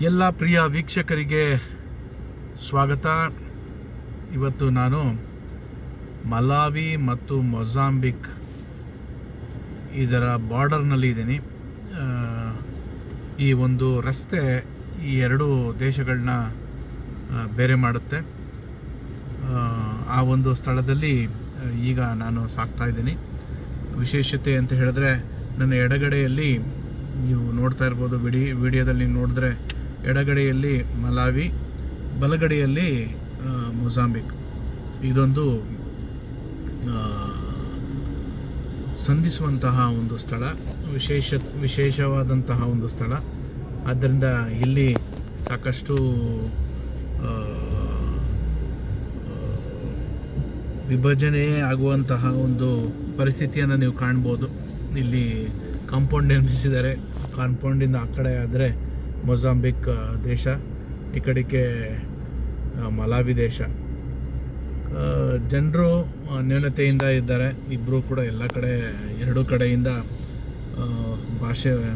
ಎಲ್ಲ ಪ್ರಿಯ ವೀಕ್ಷಕರಿಗೆ ಸ್ವಾಗತ. ಇವತ್ತು ನಾನು ಮಲಾವಿ ಮತ್ತು ಮೊಜಾಂಬಿಕ್ ಇದರ ಬಾರ್ಡರ್ನಲ್ಲಿ ಇದ್ದೀನಿ. ಈ ಒಂದು ರಸ್ತೆ ಈ ಎರಡು ದೇಶಗಳನ್ನ ಬೇರೆ ಮಾಡುತ್ತೆ. ಆ, ಆ ಒಂದು ಸ್ಥಳದಲ್ಲಿ ಈಗ ನಾನು ಸಾಕ್ತಾ ಇದ್ದೀನಿ. ವಿಶೇಷತೆ ಅಂತ ಹೇಳಿದ್ರೆ ನನ್ನ ಎಡಗಡೆಯಲ್ಲಿ ನೀವು ನೋಡ್ತಾ ಇರ್ಬೋದು ವಿಡಿ ವಿಡಿಯೋದಲ್ಲಿ ನೋಡಿದ್ರೆ ಎಡಗಡೆಯಲ್ಲಿ ಮಲಾವಿ, ಬಲಗಡೆಯಲ್ಲಿ ಮೊಜಾಂಬಿಕ್ ಇದೊಂದು ಸಂಧಿಸುವಂತಹ ಒಂದು ಸ್ಥಳ, ವಿಶೇಷ, ವಿಶೇಷವಾದಂತಹ ಒಂದು ಸ್ಥಳ. ಆದ್ದರಿಂದ ಇಲ್ಲಿ ಸಾಕಷ್ಟು ವಿಭಜನೆ ಆಗುವಂತಹ ಒಂದು ಪರಿಸ್ಥಿತಿಯನ್ನು ನೀವು ಕಾಣ್ಬೋದು. ಇಲ್ಲಿ ಕಾಂಪೌಂಡ್ ನಿರ್ಮಿಸಿದ್ದಾರೆ. ಕಾಂಪೌಂಡಿಂದ ಆ ಕಡೆ ಆದರೆ ಮೊಜಾಂಬಿಕ್ ದೇಶ. ಈ ಕಡೆಗೆ ಮಲಾವಿ ದೇಶ. ಜನರು ನ್ಯೂನತೆಯಿಂದ ಇದ್ದಾರೆ. ಇಬ್ಬರೂ ಕೂಡ ಎಲ್ಲ ಕಡೆ, ಎರಡೂ ಕಡೆಯಿಂದ ಭಾಷೆ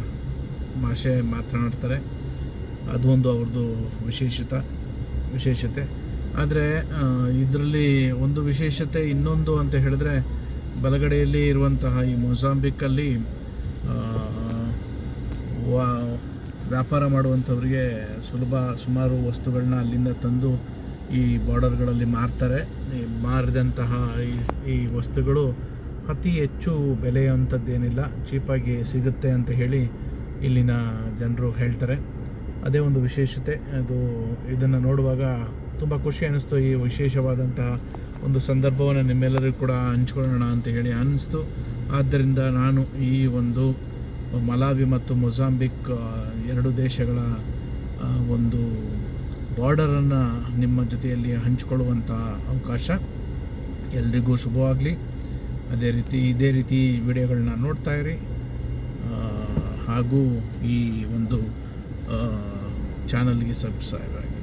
ಭಾಷೆ ಮಾತನಾಡ್ತಾರೆ. ಅದು ಒಂದು ಅವ್ರದ್ದು ವಿಶೇಷತ, ವಿಶೇಷತೆ. ಆದರೆ ಇದರಲ್ಲಿ ಒಂದು ವಿಶೇಷತೆ ಇನ್ನೊಂದು ಅಂತ ಹೇಳಿದ್ರೆ, ಬಲಗಡೆಯಲ್ಲಿ ಇರುವಂತಹ ಈ ಮೊಜಾಂಬಿಕ್ಕಲ್ಲಿ ವಾ- ವ್ಯಾಪಾರ ಮಾಡುವಂಥವ್ರಿಗೆ ಸುಲಭ ಸುಮಾರು ವಸ್ತುಗಳನ್ನ ಅಲ್ಲಿಂದ ತಂದು ಈ ಬಾರ್ಡರ್ಗಳಲ್ಲಿ ಮಾರ್ತಾರೆ. ಈ ಮಾರಿದಂತಹ ಈ ವಸ್ತುಗಳು ಅತಿ ಹೆಚ್ಚು ಬೆಲೆಯುವಂಥದ್ದೇನಿಲ್ಲ, ಚೀಪಾಗಿ ಸಿಗುತ್ತೆ ಅಂತ ಹೇಳಿ ಇಲ್ಲಿನ ಜನರು ಹೇಳ್ತಾರೆ. ಅದೇ ಒಂದು ವಿಶೇಷತೆ, ಅದು ಇದನ್ನು ನೋಡುವಾಗ ತುಂಬ ಖುಷಿ ಅನ್ನಿಸ್ತು. ಈ ವಿಶೇಷವಾದಂತಹ ಒಂದು ಸಂದರ್ಭವನ್ನು ನಿಮ್ಮೆಲ್ಲರಿಗೂ ಕೂಡ ಹಂಚ್ಕೊಳ್ಳೋಣ ಅಂತ ಹೇಳಿ ಅನ್ನಿಸ್ತು. ಆದ್ದರಿಂದ ನಾನು ಈ ಒಂದು ಮಲಾವಿ ಮತ್ತು ಮೊಜಾಂಬಿಕ್ ಎರಡು ದೇಶಗಳ ಒಂದು ಬಾರ್ಡರನ್ನು ನಿಮ್ಮ ಜೊತೆಯಲ್ಲಿ ಹಂಚಿಕೊಳ್ಳುವಂಥ ಅವಕಾಶ ಎಲ್ರಿಗೂ ಶುಭವಾಗಲಿ. ಅದೇ ರೀತಿ, ಇದೇ ರೀತಿ ವಿಡಿಯೋಗಳನ್ನ ನೋಡ್ತಾ ಇರಿ. ಹಾಗೂ ಈ ಒಂದು ಚಾನಲ್ಗೆ ಸಬ್ಸ್ಕ್ರೈಬ್ ಆಗಿ.